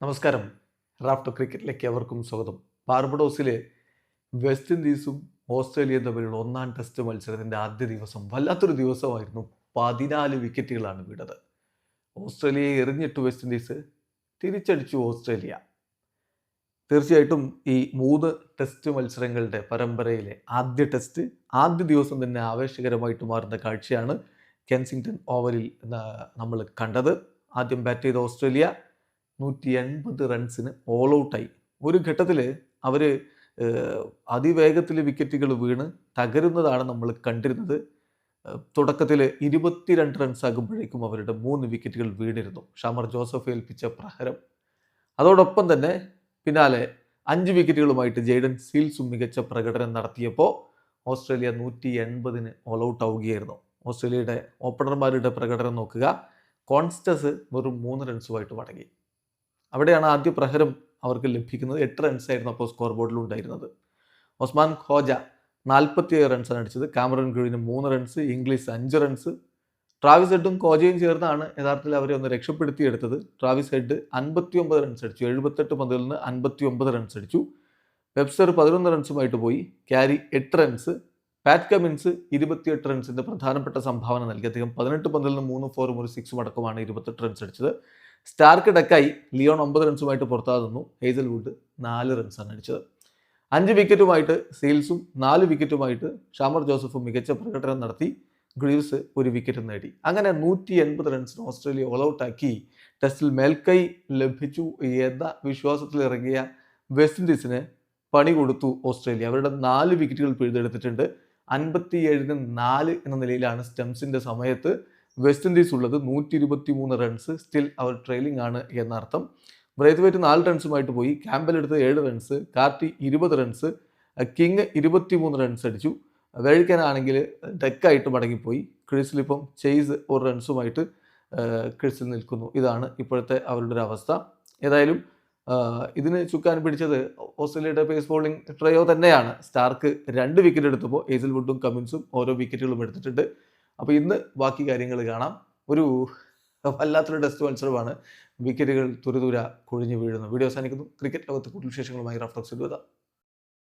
നമസ്കാരം. റാഫ്റ്റർ ക്രിക്കറ്റിലേക്ക് അവർക്കും സ്വാഗതം. ബാർബഡോസിലെ വെസ്റ്റ് ഇൻഡീസും ഓസ്ട്രേലിയയും തമ്മിലുള്ള ഒന്നാം ടെസ്റ്റ് മത്സരത്തിന്റെ ആദ്യ ദിവസം വല്ലാത്തൊരു ദിവസമായിരുന്നു. പതിനാല് വിക്കറ്റുകളാണ് വീണത്. ഓസ്ട്രേലിയയെ എറിഞ്ഞിട്ട് വെസ്റ്റ് ഇൻഡീസ് തിരിച്ചടിച്ചു ഓസ്ട്രേലിയ. തീർച്ചയായിട്ടും ഈ മൂന്ന് ടെസ്റ്റ് മത്സരങ്ങളുടെ പരമ്പരയിലെ ആദ്യ ടെസ്റ്റ് ആദ്യ ദിവസം തന്നെ ആവേശകരമായിട്ട് മാറുന്ന കാഴ്ചയാണ് കെൻസിങ്ടൺ ഓവലിൽ നമ്മൾ കണ്ടത്. ആദ്യം ബാറ്റ് ചെയ്ത ഓസ്ട്രേലിയ നൂറ്റി എൺപത് റൺസിന് ഓൾ ഔട്ടായി ഒരു ഘട്ടത്തിൽ അവർ അതിവേഗത്തിൽ വിക്കറ്റുകൾ വീണ് തകരുന്നതാണ് നമ്മൾ കണ്ടിരുന്നത്. തുടക്കത്തിൽ ഇരുപത്തിരണ്ട് റൺസ് ആകുമ്പോഴേക്കും അവരുടെ മൂന്ന് വിക്കറ്റുകൾ വീണിരുന്നു. ഷമർ ജോസഫ് ഏൽപ്പിച്ച പ്രഹരം. അതോടൊപ്പം തന്നെ പിന്നാലെ അഞ്ച് വിക്കറ്റുകളുമായിട്ട് ജെയ്ഡൻ സീൽസും മികച്ച പ്രകടനം നടത്തിയപ്പോൾ ഓസ്ട്രേലിയ നൂറ്റി എൺപതിന് ഓൾ ഔട്ട് ആവുകയായിരുന്നു. ഓസ്ട്രേലിയയുടെ ഓപ്പണർമാരുടെ പ്രകടനം നോക്കുക. കോൺസ്റ്റസ് വെറും മൂന്ന് റൺസുമായിട്ട് മടങ്ങി. അവിടെയാണ് ആദ്യ പ്രഹരം അവർക്ക് ലഭിക്കുന്നത്. എട്ട് റൺസ് ആയിരുന്നു അപ്പോൾ സ്കോർ ബോർഡിൽ ഉണ്ടായിരുന്നത്. ഒസ്മാൻ ഖോജ നാൽപ്പത്തിയേഴ് റൺസാണ് അടിച്ചത്. കാമറൻ ഗ്രൂവിന് മൂന്ന് റൺസ് ഇംഗ്ലീഷ് അഞ്ച് റൺസ് ട്രാവിസ് ഹെഡും കോജയും ചേർന്നാണ് യഥാർത്ഥത്തിൽ അവരെ ഒന്ന് രക്ഷപ്പെടുത്തിയെടുത്തത്. ട്രാവിസ് ഹെഡ് അൻപത്തി ഒമ്പത് റൺസ് അടിച്ചു. എഴുപത്തെട്ട് പന്തുകളിൽ നിന്ന് അൻപത്തി ഒമ്പത് റൺസ് അടിച്ചു. വെബ്സ്റ്റർ പതിനൊന്ന് റൺസുമായിട്ട് പോയി. ക്യാരി എട്ട് റൺസ് പാറ്റ് കമിൻസ് ഇരുപത്തിയെട്ട് റൺസിന്റെ പ്രധാനപ്പെട്ട സംഭാവന നൽകി. അദ്ദേഹം പതിനെട്ട് പന്തിൽ നിന്ന് മൂന്ന് ഫോറും ഒരു സിക്സും അടക്കമാണ് ഇരുപത്തെട്ട് റൺസ് അടിച്ചത്. സ്റ്റാർക്ക് ഡക്കായി ലിയോൺ ഒമ്പത് റൺസുമായിട്ട് പുറത്താകുന്നു. ഹേസൽവുഡ് നാല് റൺസാണ് അടിച്ചത്. അഞ്ച് വിക്കറ്റുമായിട്ട് സെയിൽസും നാല് വിക്കറ്റുമായിട്ട് ഷാമർ ജോസഫും മികച്ച പ്രകടനം നടത്തി. ഗ്രീവ്സ് ഒരു വിക്കറ്റ് നേടി. അങ്ങനെ നൂറ്റി എൺപത് റൺസിന് ഓസ്ട്രേലിയ ഓൾ ഔട്ടാക്കി ടെസ്റ്റിൽ മേൽക്കൈ ലഭിച്ചു. എന്ന വിശ്വാസത്തിൽ ഇറങ്ങിയ വെസ്റ്റ് ഇൻഡീസിന് പണി കൊടുത്തു ഓസ്ട്രേലിയ. അവരുടെ നാല് വിക്കറ്റുകൾ പിഴുതെടുത്തിട്ടുണ്ട്. അൻപത്തിയേഴിന് നാല് എന്ന നിലയിലാണ് സ്റ്റംസിന്റെ സമയത്ത് വെസ്റ്റ് ഇൻഡീസ് ഉള്ളത് നൂറ്റി ഇരുപത്തി മൂന്ന് റൺസ് സ്റ്റിൽ അവർ ട്രെയിലിംഗ് ആണ് എന്നർത്ഥം. ബ്രേത്ത്വേറ്റ് നാല് റൺസുമായിട്ട് പോയി. ക്യാമ്പൽ എടുത്ത് ഏഴ് റൺസ് കാർട്ടി ഇരുപത് റൺസ് കിങ് ഇരുപത്തി മൂന്ന് റൺസ് അടിച്ചു വേഴിക്കാനാണെങ്കിൽ ഡെക്കായിട്ട് മടങ്ങിപ്പോയി. ക്രിസിലിപ്പം ചെയ്സ് ഒരു റൺസുമായിട്ട് ക്രിസിൽ നിൽക്കുന്നു. ഇതാണ് ഇപ്പോഴത്തെ അവരുടെ ഒരു അവസ്ഥ. ഏതായാലും ഇതിന് ചുക്കാൻ പിടിച്ചത് ഓസ്ട്രേലിയയുടെ പേസ് ബോളിംഗ് ട്രയോ തന്നെയാണ്. സ്റ്റാർക്ക് രണ്ട് വിക്കറ്റ് എടുത്തപ്പോൾ ഏസിൽവുഡും കമിൻസും ഓരോ വിക്കറ്റുകളും എടുത്തിട്ടുണ്ട്. അപ്പോൾ ഇന്ന് ബാക്കി കാര്യങ്ങൾ കാണാം. ഒരു വല്ലാത്തൊരു ടെസ്റ്റ് മത്സരമാണ്. വിക്കറ്റുകൾ തുരതുര കൊഴിഞ്ഞു വീഴുന്നു. വീഡിയോ അവസാനിക്കുന്നു. ക്രിക്കറ്റ് ലോകത്ത് കൂടുതൽ വിശേഷങ്ങളുമായി റഫ്ലക്സ് എഴുതാം